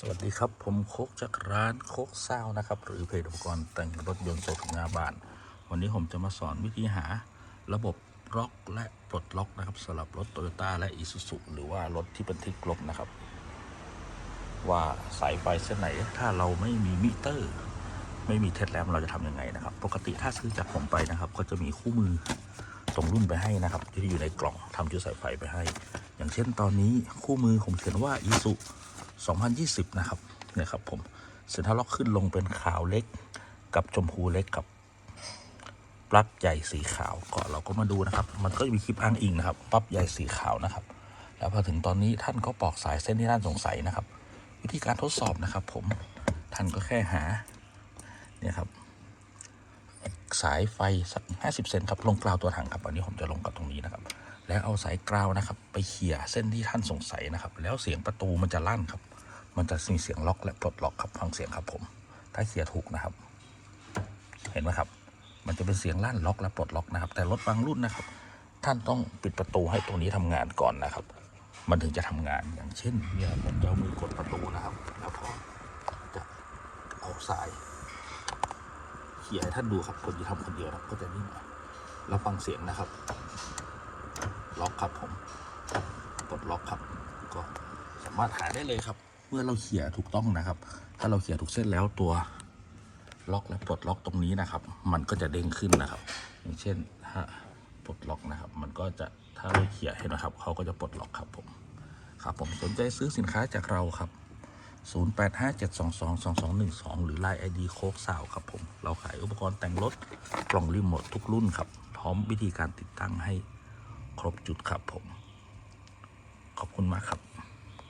สวัสดีครับผมโคกจากร้านโคกซานะครับ หรือเพจอุปกรณ์แต่งรถยนต์ส่งถึงหน้าบาน วันนี้ผมจะมาสอนวิธีหาระบบล็อกและปลดล็อกนะครับสำหรับรถโตโยต้าและอีซูซุหรือว่ารถที่เป็นที่กลบนะครับ ว่าสายไฟเส้นไหนถ้าเราไม่มีมิเตอร์ ไม่มีเทสแลมเราจะทำยังไงนะครับ ปกติถ้าซื้อจากผมไปนะครับ ก็จะมีคู่มือตรงรุ่นไปให้นะครับ ที่อยู่ในกล่องทำชุดสายไฟไปให้ อย่างเช่นตอนนี้คู่มือผมเขียนว่าอีซู 2020 นะครับเนี่ยครับผมเซ็นทรัลล็อกขึ้นลงเป็นขาวเล็กกับชมพูเล็กกับปลั๊กใหญ่สีขาวก็เราก็มาดูนะครับ มันก็จะมีคลิปอ้างอิงนะครับปลั๊กใหญ่สีขาวนะครับ แล้วพอถึงตอนนี้ท่านก็ปอกสายเส้นที่ท่านสงสัยนะครับ วิธีการทดสอบนะครับ ผมท่านก็แค่หาเนี่ยครับสายไฟสัก 50 เซนครับ ลงกราวตัวถังครับ อันนี้ผมจะลงกับตรงนี้นะครับ แล้วเอาสายกราวนะครับ ไปเขี่ยเส้นที่ท่านสงสัยนะครับ แล้วเสียงประตูมันจะลั่นครับ มันจะมีเสียงล็อกและปลดล็อกครับฟังเสียงครับผม ถ้าเขี่ยถูกนะครับ เห็นไหมครับ มันจะเป็นเสียงลั่นล็อกและปลดล็อกนะครับ แต่รถบางรุ่นนะครับ ท่านต้องปิดประตูให้ตรงนี้ทำงานก่อนนะครับ มันถึงจะทำงานอย่างเช่นเนี่ยผมจะมือกดประตูนะครับ แล้วพอจะเอาสายเขี่ยให้ท่านดูครับคนที่ทำคนเดียวนะครับก็จะนิ่งแล้วฟังเสียงนะครับ ล็อกครับผมปลดล็อกครับ ก็สามารถหาได้เลยครับ เมื่อเราเขี่ยถูกต้องนะครับ ถ้าเราเขี่ยถูกเส้นแล้วตัวล็อกและปลดล็อกตรงนี้นะครับ มันก็จะเด้งขึ้นนะครับ อย่างเช่นถ้าปลดล็อกนะครับ มันก็จะถ้าเราเขี่ยเห็นนะครับเขาก็จะปลดล็อกครับผมครับผมสนใจซื้อสินค้าจากเราครับ 0857222212 หรือ Line ID โคกสาวครับผม เราขายอุปกรณ์แต่งรถกล่องรีโมททุกรุ่นครับ พร้อมวิธีการติดตั้งให้ ครบจุดครับผม ขอบคุณมากครับ